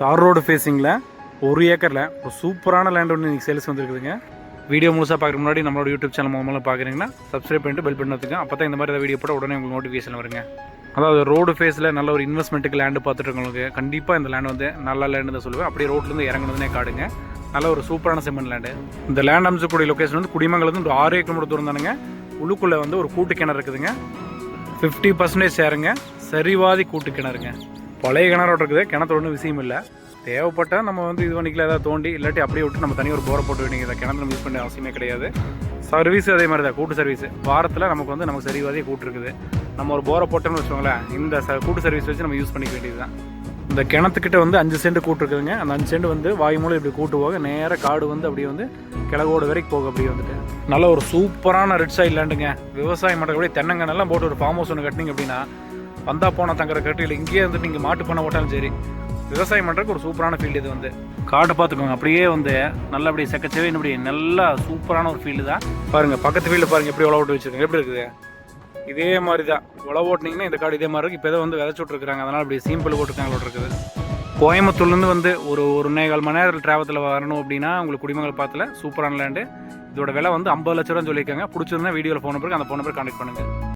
தார் ரோடு ஃபேஸிங்கில் ஒரு ஏக்கரில் ஒரு சூப்பரான லேண்ட் ஒன்று இன்றைக்கி சேல்ஸ் வந்துருக்குதுங்க. வீடியோ முழுசாக பார்க்குற முன்னாடி நம்மளோட யூடியூப் சேனல் மூலமாக பார்க்குறீங்கன்னா சப்ஸ்கிரைப் பண்ணிட்டு பெல் பண்ணி வச்சுக்கோங்க அப்போ தான் இந்த மாதிரி வீடியோ போட உடனே உங்களுக்கு நோட்டிஃபிகேஷன் வருங்க. அதாவது ரோடு ஃபேஸில் நல்ல ஒரு இன்வெஸ்ட்மெண்ட்டுக்கு லேண்டு பார்த்துட்டு இருக்கவங்களுக்கு கண்டிப்பாக இந்த லேண்ட் வந்து நல்ல லேண்டு தான் சொல்லுவேன். அப்படியே ரோட்லேருந்து இறங்குனதுனே காடுங்க. நல்ல ஒரு சூப்பரான செம்மன் லேண்டு இந்த லேண்ட் அமைச்சக்கூடிய லொக்கேஷன் வந்து குடிமங்கலத்து ஒரு ஆறு கிலோமீட்டர் தூரம் தானுங்க. உள்ளுக்குள்ளே வந்து ஒரு கூட்டு கிணறு இருக்குதுங்க. ஃபிஃப்டி பர்சன்டேஜ் சேருங்க. சரிவாதி கூட்டு கிணறுங்க பழைய கிணறோட இருக்குது. கிணத்துல ஒன்றும் விஷயம் இல்லை. தேவைப்பட்டால் நம்ம வந்து இது பண்ணிக்கல ஏதாவது தோண்டி இல்லாட்டி அப்படியே விட்டு நம்ம தனியாக ஒரு போரை போட்டு வேண்டியது கிணத்துல யூஸ் பண்ண அவசியமே கிடையாது. சர்வீஸ் அதே மாதிரி தான் கூட்டு சர்வீஸ் வாரத்தில் நமக்கு வந்து நமக்கு சரிவாதே கூட்டு இருக்குது. நம்ம ஒரு போரை போட்டோம்னு வச்சுக்கோங்களேன் இந்த கூட்டு சர்வீஸ் வச்சு நம்ம யூஸ் பண்ணிக்க வேண்டியது தான். இந்த கிணத்துக்கிட்ட வந்து அஞ்சு சென்ட் கூட்டு இருக்குதுங்க. அந்த அஞ்சு சென்ட் வந்து வாய் மூலம் இப்படி கூட்டு போக நேராக காடு வந்து அப்படியே வந்து கிழகோடு வரைக்கும் போக அப்படியே வந்துட்டு. நல்ல ஒரு சூப்பரான ரெட் சைட் லேண்டுங்க விவசாயம் பண்ணுறபடி தென்னங்கன்னெல்லாம் போட்டு ஒரு ஃபார்ம் ஹவுஸ் ஒன்று கட்டினீங்க அப்படின்னா வந்தால் போனால் தங்குற கட்டியில் இங்கேயே வந்து நீங்கள் மாட்டு பண்ண ஓட்டாலும் சரி விவசாயம் பண்ணுறதுக்கு ஒரு சூப்பரான ஃபீல்டு இது வந்து. காடு பார்த்துக்கோங்க அப்படியே வந்து நல்லா அப்படியே செக்கச்சவே இப்படி நல்லா சூப்பரான ஒரு ஃபீல்டு தான். பாருங்கள் பக்கத்து ஃபீல்டு பாருங்கள் எப்படி உழவு ஓட்டு வச்சுருக்கேன் எப்படி இருக்குது? இதே மாதிரி தான் உழவு ஓட்டினீங்கன்னா இந்த காடு இதே மாதிரி இருக்குது இப்போ வந்து விதைச்சு விட்ருக்காங்க அதனால் அப்படி சிம்பிள் போட்டுருக்காங்க இருக்குது. கோயம்புத்தூர்லேருந்து வந்து ஒரு ஒரு கால் மணி நேரம் டிராவத்தில் வரணும் அப்படின்னா உங்களுக்கு குடிமங்கல் பார்த்துல சூப்பரான லேண்டு இதோட விலை வந்து ஐம்பது லட்ச ரூபா சொல்லியிருக்காங்க. பிடிச்சிருந்தா வீடியோவில் ஃபோன் நம்பருக்கு அந்த ஃபோன் நம்பர் கான்டெக்ட் பண்ணுங்கள்